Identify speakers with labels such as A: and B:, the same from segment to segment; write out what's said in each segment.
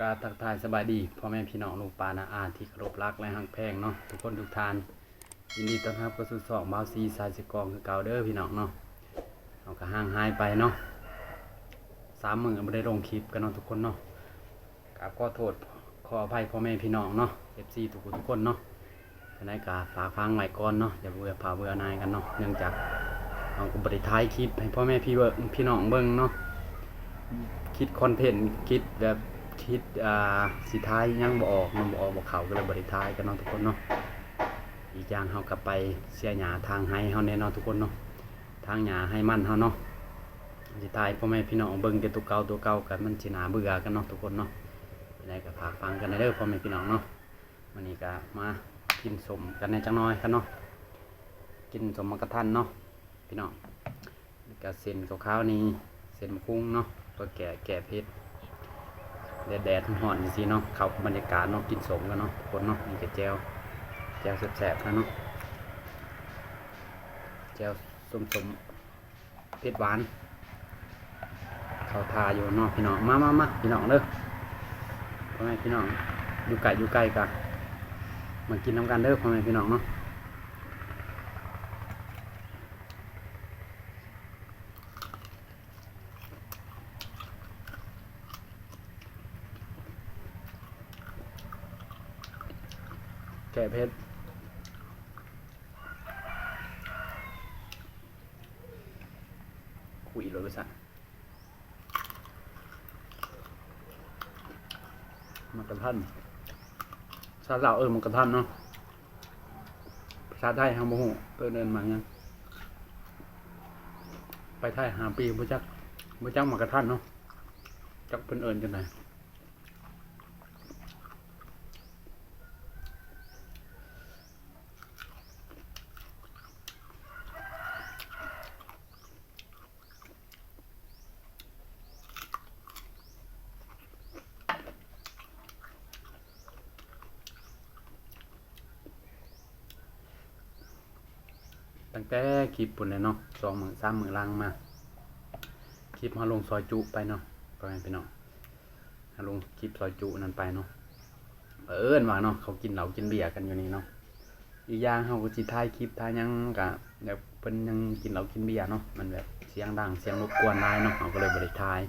A: กาทักทายสบายดีพ่อแม่พี่น้องลูกปานาอาที่เคารพรักและหักแพงเนาะทุกคนทุกทานยินดีต้อนรับเข้าสู่สองบาวซีสายสกองคือเก่าเด้อพี่น้องเนาะเอาก็ห่างหายไปเนาะสามมือไม่ได้ลงคลิปกันเนาะทุกคนเนาะกราบขอโทษขออภัยพ่อแม่พี่น้องเนาะเอฟซีทุกคนทุกคนเนาะจะได้กาฝากฟังใหม่ก่อนเนาะอย่าเบื่อพาเบื่อนายกันเนาะเนื่องจากเอาก็บริท้ายคลิปให้พ่อแม่พี่เบิ่งพี่น้องเบิ่งเนาะคิดคอนเทนต์คิดแบบ คิดอ่าสิท้ายยังบ่ออกมันบ่ออกบ่เขาก็เลยบ่ได้ท้ายกันเนาะทุกคนเนาะอีกอย่างเฮากลับไปเสียหญ้าทางให้เฮาแน่เนาะทุกคนเนาะทางหญ้าให้มั่นเฮาเนาะสิท้ายพ่อแม่พี่น้องเบิ่งแต่ตัวเก่าตัวเก่ากันมันสินาเบื่อกันเนาะทุกคนเนาะเป็นไดก็ฝากฟังกันได้เด้อพ่อแม่พี่น้องเนาะวันนี้ก็มากินสมกันในจังน้อยกันเนาะกินสมมะกระทันเนาะพี่น้องแล้วก็เส้นขาวๆนี้เส้นมะคุ้งเนาะก็แก่แก่เพชร แดดแดดหอนจริงๆเนาะเขาบรรยากาศเนาะกินสมกันเนาะทุกคนเนาะมีกระเจวแจวแสบๆนะเนาะแจวส้มสมๆเผ็ดหวานเขาทาอยู่เนาะพี่น้องมามามาพี่น้องเด้อพ่อแม่พี่น้องอยู่ไกลอยู่ไกลกันมากินน้ำกันเด้อพ่อแม่พี่น้องเนาะ ก่เพชรคุยรถไปสั่นมันกระทันภาษาลาเออมันกระทันเนาะภาษาไทยฮังโมโหเออเดินมายังไปไทยหาปีบ่จักบ่จักมากระทันเนาะจักเพิ่นเอิญจังไดตั้งแต่ค ลิปปุ่นเลยเนาะสองหมื่นสามหมื่นลังมาคลิปมาลงซอยจุไปเนาะก็ให้พี่น้องมาลงคลิปซอยจุนั่นไปเนาะเออว่าเนาะเขากินเหล้ากินเบียร์กันอยู่นี่เนาะอีกอย่างเขาก็สิถ่ายคลิปถ่ายยังกะแบบเพิ่นยังกินเหล้ากินเบียร์เนาะมันแบบเสียงดังเสียงรบกวนหลายเนาะเขาก็เลยบ่ได้าย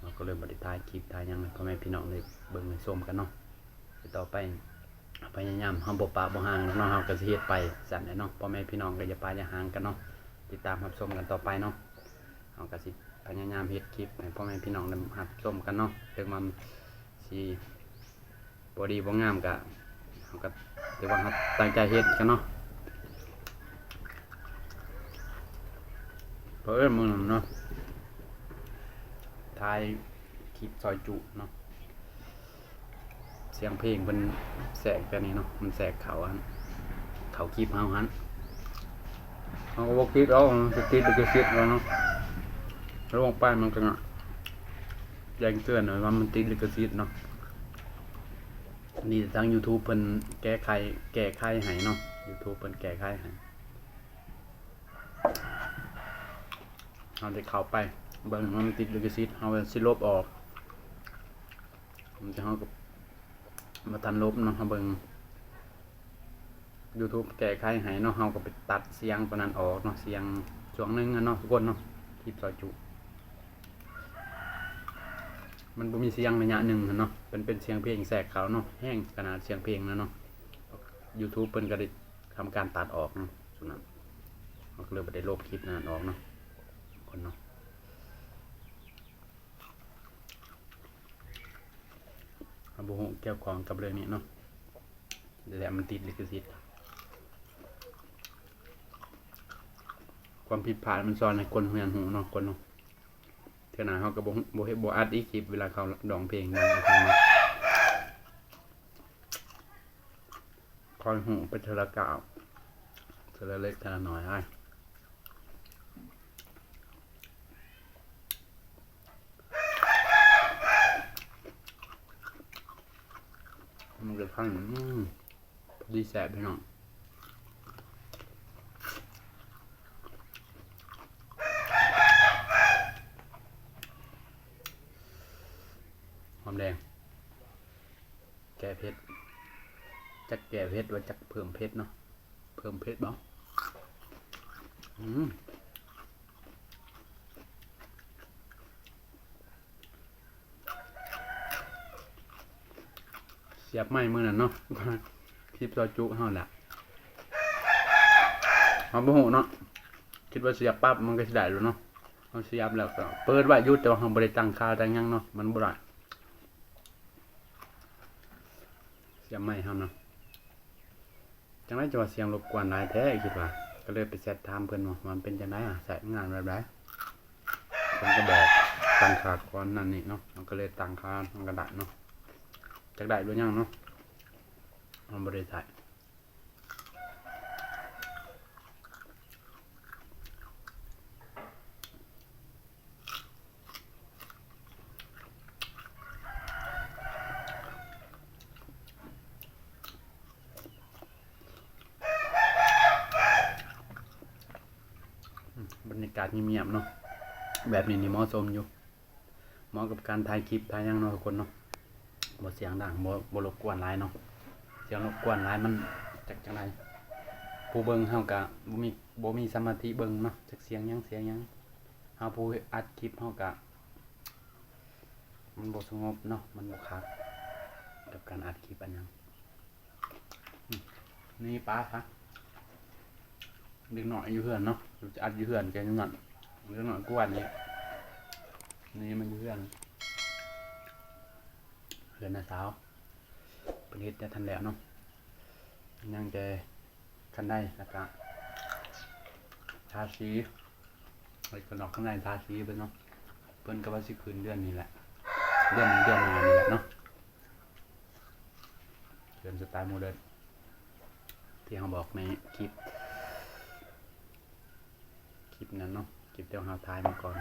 A: เราก็เลยบ่ได้ายคลิปถ่ายยังให้พ่อแม่พี่น้องได้เบิ่งได้มกันเนาะต่อไป พยายามห้ามบ่ปาบ่ห่างเนาะเฮาก็สิเฮ็ดไปสั่นแหละเนาะพ่อแม่พี่น้องก็อย่าปาอย่าห่างกันเนาะติดตามรับชมกันต่อไปเนาะเฮาก็สิพยายามเฮ็ดคลิปให้พ่อแม่พี่น้องได้รับชมกันเนาะถึงมันสิบ่ดีบ่งามก็เฮาก็ถือว่าเราตั้งใจเฮ็ดกันเนาะเพราะเอิ้นมื้อนั้นเนาะถ่ายคลิปซอยจุเนาะ เสียงเพลงเป็นแสกแบบนี้เนาะมันแสกเขาอันเขาคีบเฮาหันเขาก็บอกติดเอาสติดไปก็ติดแล้วเนาะแล้วลงไปมันก็แจ้งเตือนหน่อยว่ามันติดลิขสิทธิ์เนาะนี่ทาง YouTube เพิ่นแก้ไขแก้ไขให้เนาะ YouTube เพิ่นแก้ไขให้เอาได้เข้าไปเบิ่งว่ามันติดลิขสิทธิ์เอาสิลบออกมันจะเฮากับ มาทันลบเนาะเฮาเบิง YouTube แก้ไขให้เนาะเฮาก็ไปตัดเสียงปนนั้นออกเนาะเสียงช่วงหนึงอะเนาะทุกคนเนาะคลิปซอยจุ มันบ่มีเสียงระยะหนึ่งอะเนาะเป็นเป็นเสียงเพลงแทรกเขาเนาะแห้งขนาดเสียงเพลงนะเนาะ YouTube เพิ่นก็ได้ทำการตัดออกเนาะส่วนนั้นมันก็เลยบ่ได้ลบคลิปนั้นออกเนาะคนเนาะ อาบุหเกี่ยวของกับเรื่องนี้เนาะแต่มันติดลิขสิทธิ์ความผิดพลาดมันซ้อนในคนเฮือนหูเนาะคนเนาะเท่านั้นเขาก็บ่บ่เฮ็ดบ่อัดอีกคลิปเวลาเขาดองเพลงนะคอยหูไปเทอละกาวเทอละเล็กเทอละน้อยให้ มันจะพังอืมพอดีแสบพี่น้องหอมแดง แก่เผ็ดจักแก่เผ็ดว่าจักเพิ่มเผ็ดเนาะเพิ่มเผ็ดบ้างอืม เสียบไม้มือนั่นเนาะคลิปซอจุเฮาแหละเอาบ่ฮู้เนาะคิดว่าเสียบปั๊บมันก็สิได้แล้วเนาะเฮาเสียบแล้วก็เปิดไว้อยู่แต่ว่าเฮาบ่ได้ตั้งค่าตั้งหยังเนาะมันบ่ได้เสียบไม้เฮาเนาะจังได๋จะว่าเสียงรบกวนหลายแท้คิดว่าก็เลยไปแชทถามเพิ่นว่ามันเป็นจังได๋อะใช้งานแบบใดเพิ่นก็บอกตั้งค่าก่อนนั่นนี่เนาะมันก็เลยตั้งค่ามันก็ได้เนาะ จักได้หรือยังเนาะมันบ่ได้ใช้บรรยากาศเงียบๆเนาะแบบนี้นี่เหมาะสมอยู่เหมาะกับการถ่ายคลิปถ่ายยังเนาะทุกคนเนาะ บ่เสียงดังบ่บ่รบกวนหลายเนาะเสียงรบกวนหลายมันจักจังไดผู้เบิ่งเฮาก็บ่มีบ่มีสมาธิเบิ่งเนาะจักเสียงหยังเสียงหยังเฮาผู้อัดคลิปเฮาก็มันบ่สงบเนาะมันบ่คักกับการอัดคลิปอันหยังอืมนี่ป้าคะเด็กหน่อยอยู่เพื่อนเนาะจะอัดอยู่เพื่อนแกอยู่นั่นเด็กหน่อยกวนนี่นี่มันอยู่เพื่อน เพื่อนนะสาวเป็นเฮ็ดแต่ทันแล้วเนาะยังแต่คันได้แล้วก็ทาสีไอ้คนออกข้างในทาสีไปเนาะเพิ่นก็ว่าสิคืนเดือนนี้แหละเดือนนี้เดือนหน้านี่แหละเนาะเดือนสไตล์โมเดิร์นที่เขาบอกในคลิป คลิปนั้นเนาะคลิปเดียวหาท้ายมาก่อน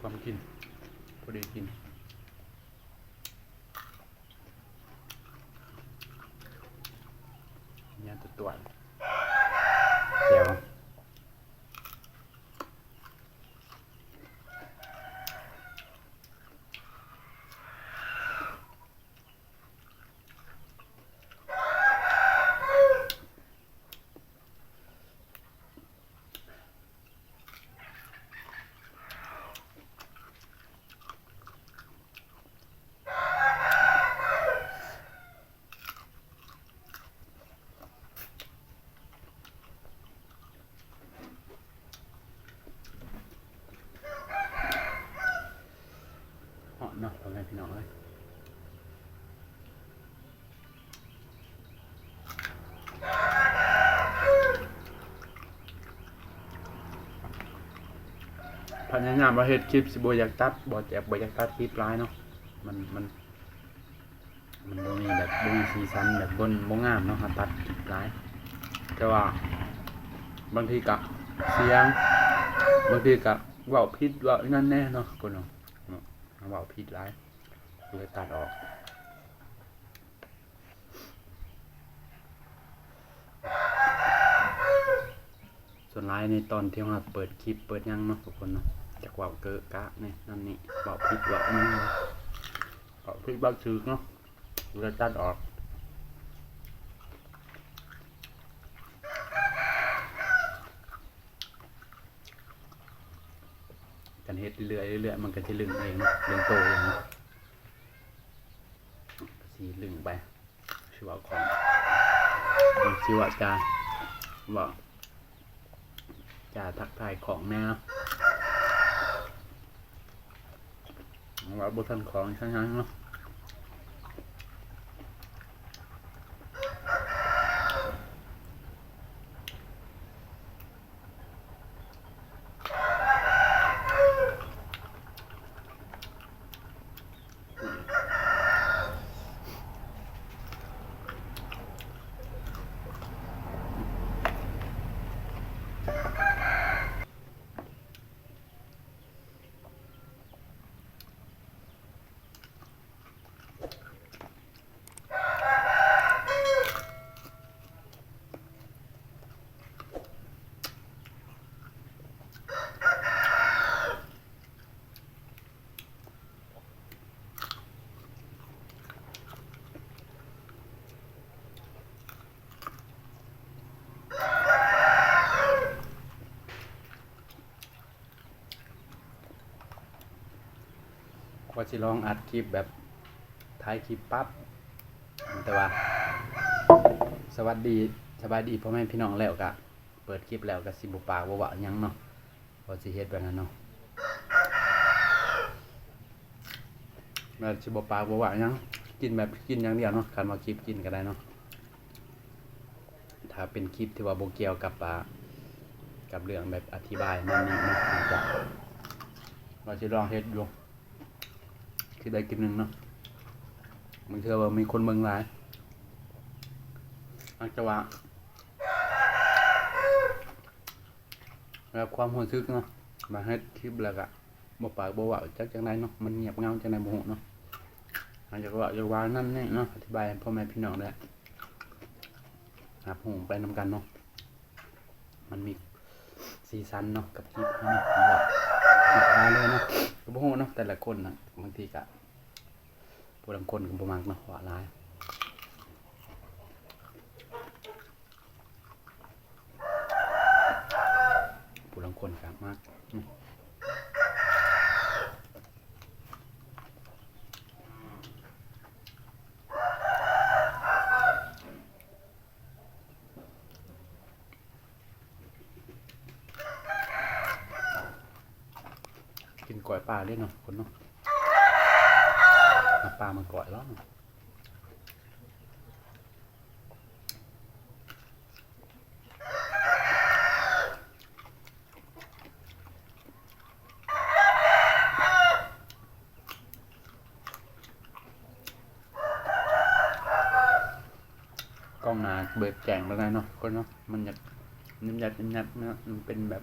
A: ความกิน พอดีกิน เนี่ยตัวตัวๆเดี๋ยว เหาะเนาะพ่อแม่พี่น้องเอ้ยพยายามว่าเฮ็ดคลิปสิบ่อยากตัดบ่แอบบ่อยากตัดคลิปหลายเนาะมันมัน มันบ่มีแบบบ่มีสีสันแบบบนบ่งามเนาะตัดคลิปหลาย แต่ว่า บางทีก็เสียง บางทีก็เว้าผิดเว้านั่นแน่เนาะคนเนาะเขาผิดร้าย เลยตัดออก ส่วนร้ายในตอนที่เราเปิดคลิปเปิดยังเนาะทุกคนเนาะจากว่าเกอะกะเนี่ยนั่นนี่บอกผิดบอกนี่บอกผิดบอกชื่อเนาะเลยตัดออกกันเฮ็ดเรื่อยๆเรื่อยๆมันก็จะลึงเองเนาะลึงโตเองเนาะ ดึงไปชิวะของชิว่าจาบอกจาทักทายของแน่เนาะว่าบุษันของช่างๆเนาะ สิลองอัดคลิปแบบท้ายคลิปปั๊บแต่ว่า สวัสดีสบายดีพ่อแม่พี่น้องแล้วก็เปิดคลิปแล้วก็สิบ่ปากบ่เว่ายังเนาะว่าสิเฮ็ดแบบนั้นเนาะแล้วสิบ่ปากบ่เว่ายังกินแบบกินอย่างเดียวเนาะคันว่าคลิปกินก็ได้เนาะถ้าเป็นคลิปที่ว่าโบเกียวกับอ่ากับเรื่องแบบอธิบายนั่นนี่นาะอาจจะว่าสิลองเฮ็ดอ ยู่คือได้กินหนึ่งเนาะบางเทื่อว่ามีคนเบิ่งหลายอาจจะว่าแบบความรู้สึกเนาะมาให้คลิปแล้วก็บ่ปากบ่เว้าจักจังไดเนาะมันเงียบเงาจังไดบ่ฮู้เนาะอาจจะว่าอย่าว่านั่นนี่เนาะอธิบายพ่อแม่พี่น้องได้ครับฮู้ไปนำกันเนาะมันมีสีสันเนาะกับคลิปนี้ว่าสุดท้ายเลยเนาะบ่ฮู้เนาะแต่ละคนนะบางทีก็ ผู้บางคนก็บ่มักเนาะว่าหลายผู้ลังคนครับมากกินก่อยปลาเล่นเนาะคนเนาะ เอาปลามาก่อยแล้วกล้องหนาเบิดแจงแล้วไงเนาะคนเนาะมันอยากนิ่มยัดนิ่มยัดเนาะมันเป็นแบบ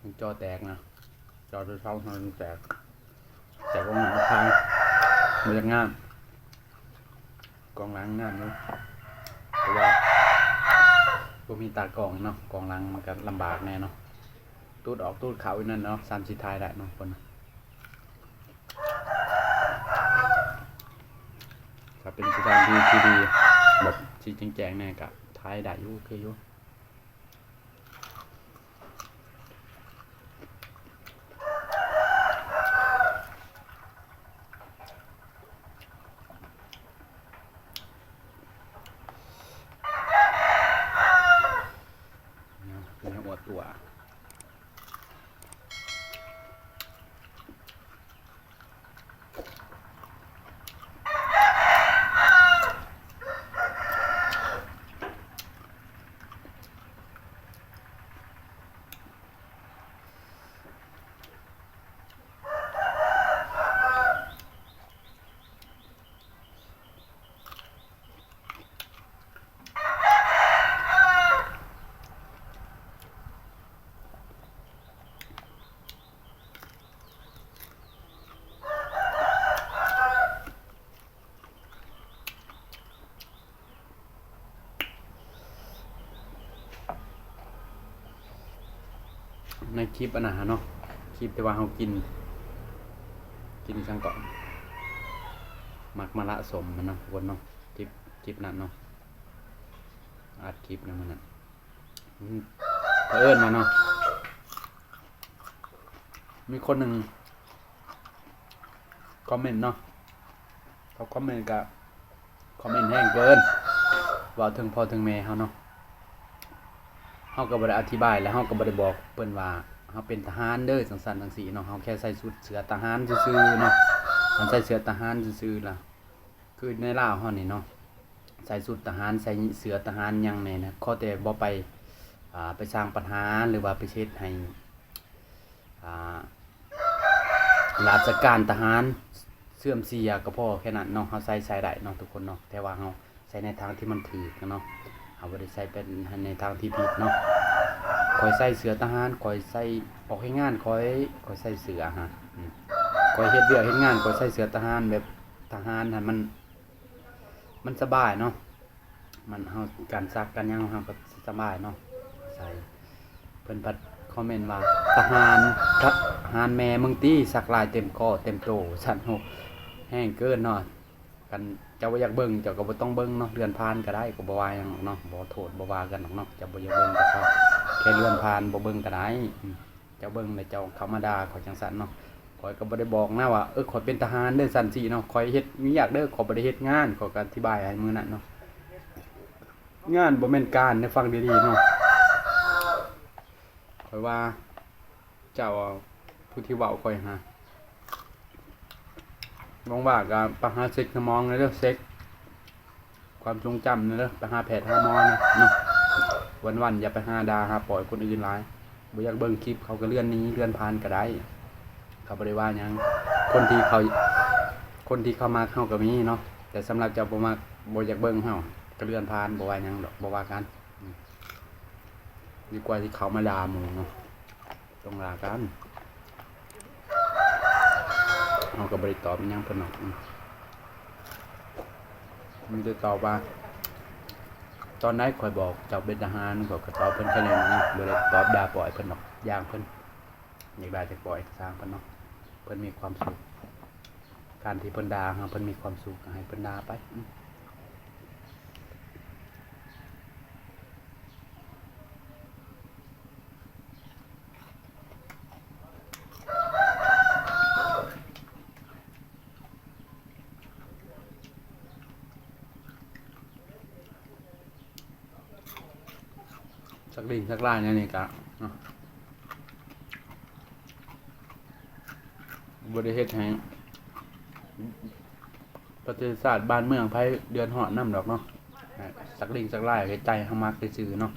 A: มันจอแตกนะจอตัวเท่ามันแตก แต่กองหนาพังมันจะงามกองหล้างงามเลยเพราะว่าบ่มีตากล้องเนาะกองหล้างมันก็ลำบากแน่เนาะตูดออกตูดเขาอีนั่นเนาะสามสิทายได้เนาะคนถ้าเป็นสถานที่ที่ดีแบบชี้แจงๆเนี่ยกับท้ายได้อยู่โอคืออยู่เป็นหัวตัว ในคลิปอันนะฮะเนาะคลิปที่ว่าเรากิน กินช่างก่อนมักมะละสมมันเนาะทุกคนเนาะคลิปคลิปนั้นเนาะอัดคลิปนะมันน่ะอืมเอิญมาเนาะมีคนหนึ่งคอมเมนต์เนาะเขาคอมเมนต์กับคอมเมนต์แห้งเกินว่าถึงพอถึงแม่เขาเนาะ เฮาก็บ่ได้อธิบายและเฮาก็บ่ได้บอกเพิ่นว่าเฮาเป็นทหารเด้อจังซั่นจังซี่เนาะเฮาแค่ใส่ชุดเสื้อทหารซื่อๆเนาะมันใส่เสื้อทหารซื่อๆล่ะ คือในลาวเฮานี่เนาะใส่ชุดทหารใส่เสื้อทหารหยังแน่นะขอแต่บ่ไปอ่าไปสร้างปัญหาหรือว่าไปเช็ดให้อ่าราชการทหารเสื่อมเสียก็พอแค่นั้นเนาะเฮาใส่ใส่ได้เนาะทุกคนเนาะแต่ว่าเฮาใส่ในทางที่มันถูกเนาะ เฮาบ่ได้ใส่เป็นในทางที่ผิดเนาะคอยใส่เสือทหารคอยใส่ออกให้งานคอยคอยใส่เสือฮะคอยเฮ็ดเวียกเฮ็ดงานคอยใส่เสือทหารแบบทหารน่ะมัน มันสบายเนาะมันเฮาการซักการหยังเฮาก็สบายเนาะใส่เพิ่นพัดคอมเมนต์ว่าทหารทหารแม่มึงตี้สักลายเต็มคอเต็มโตสั่นโหแห้งเกินเนาะ กันเจ้าบ่อยากเบิ่งเจ้าก็บ่ต้องเบิ่งเนาะเดือนผ่านก็ได้ก็บ่ว่าหยังหรอกเนาะบ่โทษบ่ว่ากันหรอกเนาะเจ้าบ่อยากเบิ่งก็ครับแค่เลื่อนผ่านบ่เบิ่งก็ได้เจ้าเบิ่งแล้วเจ้าเขามาด่าขาจังซั่นเนาะขอยก็บ่ได้บอกนะว่าเออข่อยเป็นทหารเด้อสันสิเนาะข่อยเฮ็ดมีอยากเด้อข่อยบ่ได้เฮ็ดงานข่อยก็อธิบายให้มื้อนั้นเนาะงานบ่แม่นการให้ฟังดีๆเนาะข่อยว่า เจ้าผู้ที่เว้าข่อยหา ลองว่าก็ไปหาเซ็กสมองเลยเด้อเซ็ก ความทรงจำนะเด้อไปหาแพทย์หามอนนะเนาะวันๆอย่าไปหาดาหาปล่อยคนอื่นหลายบ่อยากเบิ่งคลิปเขาก็เลื่อนนี้เลื่อนผ่านก็ได้ เขาบ่ได้ว่าหยังคนที่เขา คนที่เขามาเฮาก็มีเนาะแต่สำหรับเจ้าบ่มักบ่อยากเบิ่งเฮาก็เลื่อนผ่านบ่ว่าหยังดอกบ่ว่ากันดีกว่าที่เขามาด่าหมู่เนาะต้องลากัน เฮาก็บ่ได้ตอบยังเพิ่นหรอกมีแต่ตอบว่า ตอนนั้นคอยบอกเจ้าเป็นทหารบอกก็ตอบเพิ่นแค่นี้นนะบ่ได้ตอบดาปล่อยเพิ่นหรอกย่างเพิ่นอยากได้จะปล่อยสร้างเพิ่นเนาะเพิ่นมีความสุขการที่เพิ่นดาเราเพิ่นมีความสุขให้เพิ่นดาไปอืม สักล่างเนี่ยนี่กะบริเฮ็ดให้ประเทศศาสตร์บ้านเมืองไผเดือนหอดน้ำดอกเนาะสักดิ่งสักล่าให้ใจเฮามักไปซื่อเนาะ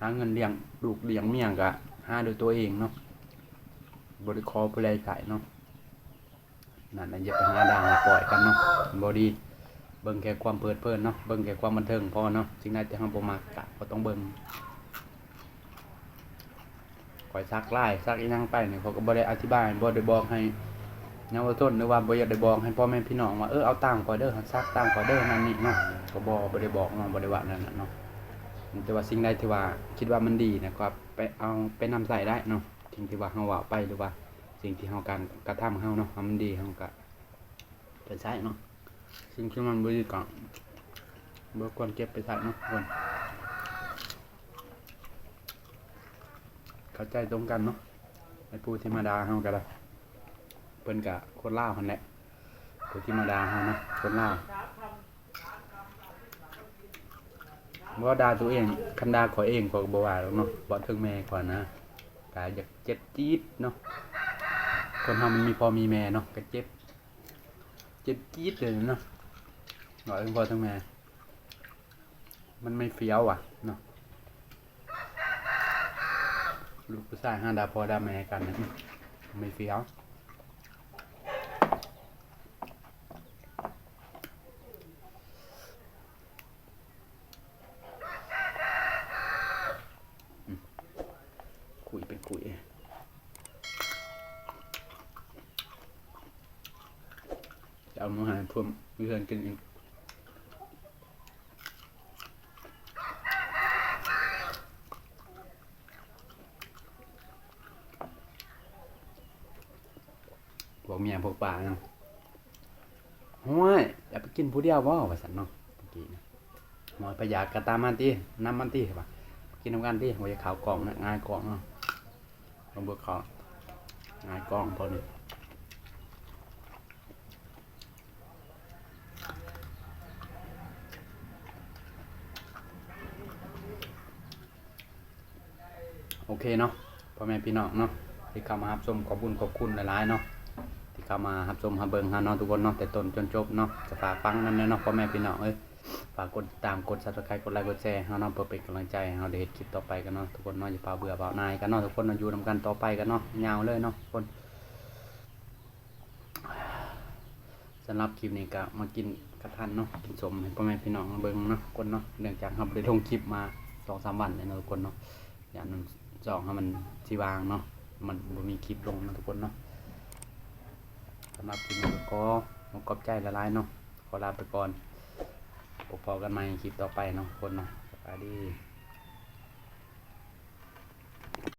A: หาเงินเลี้ยงลูกเลี้ยงเมียก็หาโดยตัวเองเนาะบริคอผู้ใดขายเนาะนั่นน่ะอย่าไปหาด่างปล่อยกันเนาะบ่ดีเบิ่งแค่ความเพลิดเพลินเนาะเบิ่งแค่ความบันเทิงพอเนาะสิ่งใดที่เฮาบ่มักก็บ่ต้องเบิ่ง ข่อยซักไล่ซักอีหยังไปเนี่ยเขาก็บ่ได้อธิบายบ่ได้บอกให้เยาวชนหรือว่าบ่อยากได้บอกให้พ่อแม่พี่น้องว่าเออเอาตังค์ข่อยเด้อซักตังค์ข่อยเด้อนั่นนี่เนาะก็บ่บ่ได้บอกเนาะบ่ได้ว่านั่นน่ะเนาะแต่ว่าสิ่งใดที่ว่าคิดว่ามันดีนะก็ไปเอาไปนำใส่ได้เนาะสิ่งที่ว่าเฮาว่าไปหรือว่า สิ่งที่เฮาการกระทำเฮาเนาะทำมันดีเฮาก็ไปใช้เนาะสิ่งที่มันบริกรบอร์ควรเก็บไปใส่เนาะคน เข้าใจตรงกันเนาะไอ้ผู้ที่มดาเฮากันละเพิ่นกะคนล่าคนแหละผู้ที่มดาเฮานะคนล่าวบ่ดาตัวเองคันดาขอยเองขอยก็บ่ว่าหรอกเนาะบ่ถึงแม่ก่อนนะกะอยากเจ็บจี๊ดเนาะคนเฮามันมีพอมีแม่เนาะก็เจ็บ เจ็บจี๊ดเลยเนาะหน่อยพอทั้งแม่ มันไม่เฟี้ยวอะเนาะ ลูกผู้ชายห้าดาพอดาแม่กันนะไม่เฟี้ยว อืมคุยเป็นคุย จะเอามาให้พวกเพื่อนกินเองพ วกเมียพวกป่าเนาะห้วยอย่าไปกินผู้เดียวว่าว่าสันเนาะเมื่อกี้นะหมอยพยากกระตามันตีน้ำมันตีป่ะกินน้ำกันตีหัวจะขาวกล่องนะงายกล่องเนาะลองเบิกเขางายกล่องพอนี่โอเคเนาะพ่อแม่พี่น้องเนาะที่เข้ามารับชมขอบคุญขอบคุณหลายๆเนาะ เข้ามารับชมรับเบิงหาเนาะทุกคนเนาะแต่ต้นจนจบเนาะจะฝากฟังนั่นเนาะพ่อแม่พี่น้องเอ้ยฝากกดติดตามกด Subscribe กดไลค์กดแชร์เฮาเนาะเพื่อเป็นกำลังใจให้เฮาได้เฮ็ดคลิปต่อไปกันเนาะทุกคนเนาะอย่าพาเบื่อเบานายกันเนาะทุกคนเนาะอยู่นํกันต่อไปกันเนาะยาวเลยเนาะทุกคนสำหรับคลิปนี้ก็มากินกระทันเนาะกินสมให้พ่อแม่พี่น้องเบิ่งเนาะกคนเนาะเนื่องจากเราบ่ได้ลงคลิปมา2-3วันเลยเนาะทุกคนเนาะอย่างหนึ่งสองให้มันที่วางเนาะมันมีคลิปลงนะทุกคนเนาะ สำหรับคลิปนี้ก็ขอกอบใจละลายเนาะขอลาไปก่อนพบกันใหม่คลิปต่อไปเนาะคนเนาะสวัสดี